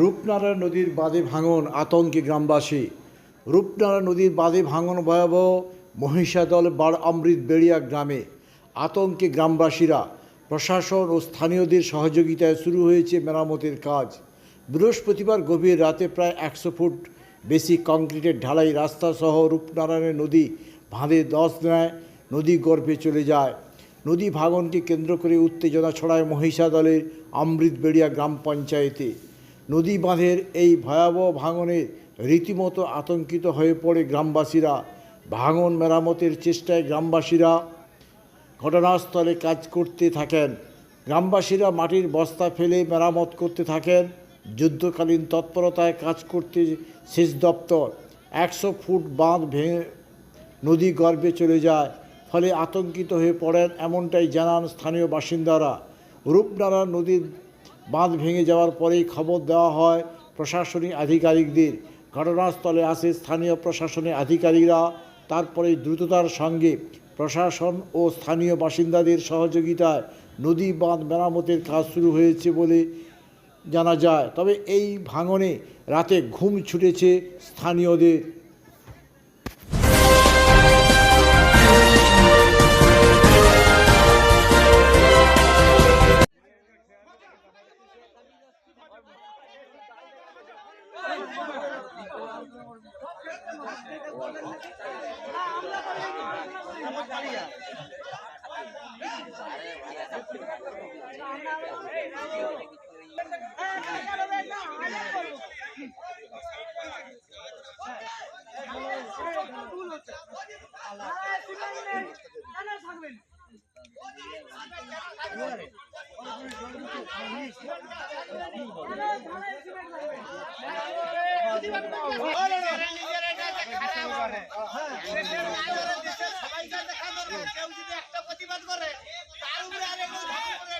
রূপনারায়ণ নদীর বাঁধে ভাঙন আতঙ্কে গ্রামবাসী। রূপনারায়ণ নদীর বাঁধে ভাঙন ভয়াবহ মহিষাদল বার অমৃত বেড়িয়া গ্রামে। আতঙ্কে গ্রামবাসীরা, প্রশাসন ও স্থানীয়দের সহযোগিতায় শুরু হয়েছে মেরামতের কাজ। বৃহস্পতিবার গভীর রাতে প্রায় একশো ফুট বেশি কংক্রিটের ঢালাই রাস্তা সহ রূপনারায়ণের নদী বাঁধে দশ নেয় নদী গর্ভে চলে যায়। নদী ভাঙনকে কেন্দ্র করে উত্তেজনা ছড়ায় মহিষাদলের অমৃতবেড়িয়া গ্রাম পঞ্চায়েতে। নদী বাঁধের এই ভয়াবহ ভাঙনে রীতিমতো আতঙ্কিত হয়ে পড়ে গ্রামবাসীরা। ভাঙন মেরামতের চেষ্টায় গ্রামবাসীরা ঘটনাস্থলে কাজ করতে থাকেন। গ্রামবাসীরা মাটির বস্তা ফেলে মেরামত করতে থাকেন। যুদ্ধকালীন তৎপরতায় কাজ করতে সেচ দপ্তর একশো ফুট বাঁধ ভেঙে নদী গর্ভে চলে যায়। ফলে আতঙ্কিত হয়ে পড়েন এমনটাই জানান স্থানীয় বাসিন্দারা। রূপনারায়ণ নদীর বাঁধ ভেঙে যাওয়ার পরেই খবর দেওয়া হয় প্রশাসনিক আধিকারিকদের। ঘটনাস্থলে আসে স্থানীয় প্রশাসনের আধিকারিকরা। তারপরে দ্রুততার সঙ্গে প্রশাসন ও স্থানীয় বাসিন্দাদের সহযোগিতায় নদী বাঁধ মেরামতের কাজ শুরু হয়েছে বলে জানা যায়। তবে এই ভাঙনে রাতে ঘুম ছুটেছে স্থানীয়দের। কেউ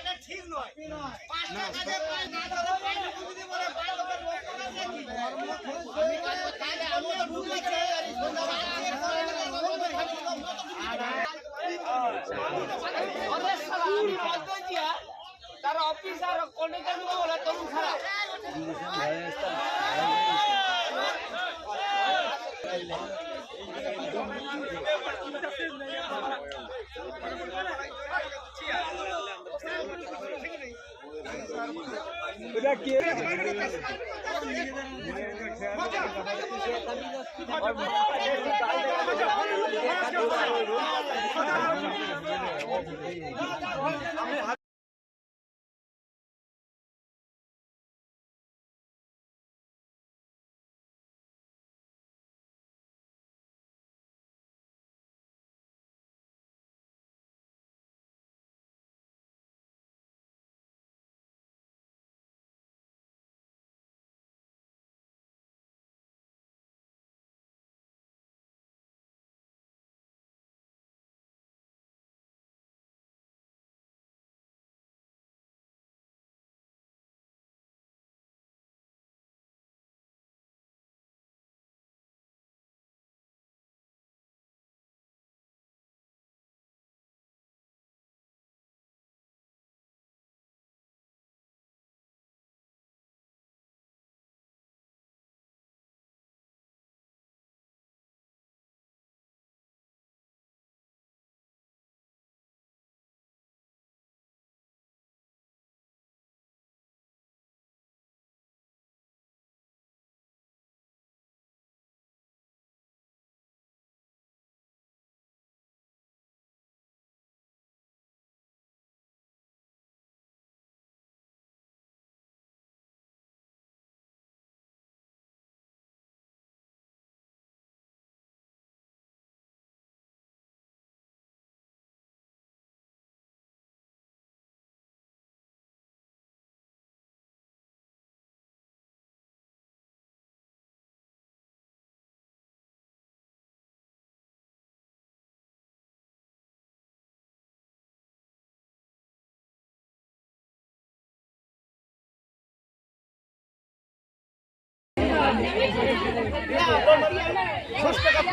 তার ঠিক নয় পাঁচটা কাজে পাঁচ না ধরে পাঁচ লোক যদি পাঁচ লোকের লোক করা যায় আমি কাজ করতে তাহলে আমিও তো ঢুকে যাই আর এই আমি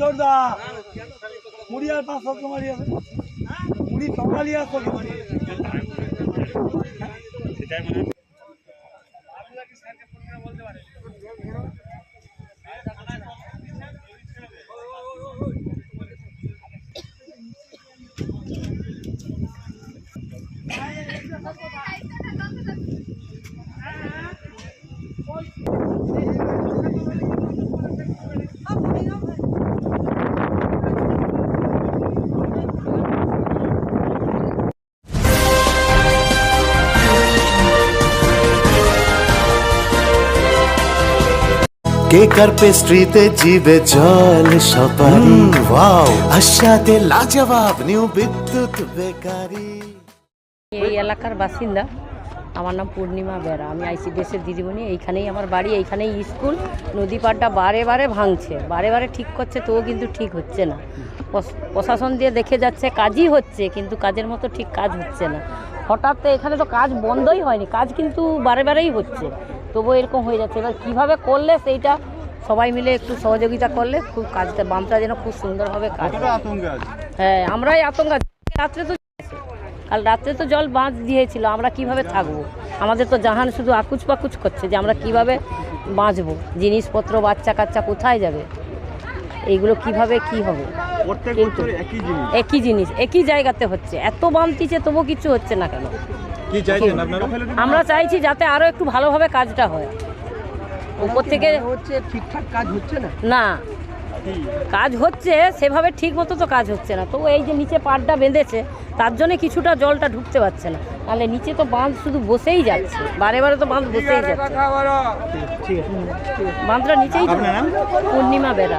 জোরদা। মুড়ি আর পাঁচ শব্দ মারি আছে। মুড়ি টঙ্গালি আর শব্দ কেকার পেস্ট্রিতে জিবে জল সপারি? ওয়াও আশাতে লাজবাব নিউ বিদ্যুৎ বেকারি। এই এলাকার বাসিন্দা আমার নাম পূর্ণিমা বেরা। আমি আইসিডিএসের দিদিমণি এইখানেই আমার বাড়ি এইখানেই স্কুল। নদী পাড়টা বারে বারে ভাঙছে বারে বারে ঠিক করছে তবুও কিন্তু ঠিক হচ্ছে না। প্রশাসন দিয়ে দেখে যাচ্ছে কাজই হচ্ছে কিন্তু কাজের মতো ঠিক কাজ হচ্ছে না। হঠাৎ এখানে তো কাজ বন্ধই হয়নি কাজ কিন্তু বারে বারেই হচ্ছে। তবুও এরকম হয়ে যাচ্ছে। এবার কীভাবে করলে সেইটা সবাই মিলে একটু সহযোগিতা করলে খুব কাজটা বামটা যেন খুব সুন্দরভাবে কাজ হ্যাঁ আমরাই আতঙ্ক। রাত্রে তো। কাল রাত্রে তো জল বাঁধ দিয়েছিল আমরা কীভাবে থাকব? আমাদের তো জাহান শুধু আকুচ পাকুচ করছে যে আমরা কীভাবে বাঁচবো? জিনিসপত্র বাচ্চা কাচ্চা কোথায় যাবে? এইগুলো কীভাবে কি হবে? কিন্তু একই জিনিস। একই জায়গাতে হচ্ছে। এত বাঁধতিছে তবু কিছু হচ্ছে না কেন? আমরা চাইছি যাতে আরও একটু ভালোভাবে কাজটা হয়। উপর থেকে হচ্ছে ঠিকঠাক কাজ হচ্ছে না? না। কাজ হচ্ছে সেভাবে ঠিক মতো তো কাজ হচ্ছে না। তো এই যে নিচে পাড়টা বেঁধেছে তার জন্য কিছুটা জলটা ঢুকতে পারছে না। তাহলে নিচে তো বাঁধ শুধু বসেই যাচ্ছে। বারে বারে তো বাঁধ বসেই যাচ্ছে। বাঁধটা নিচেই পূর্ণিমা বেড়া।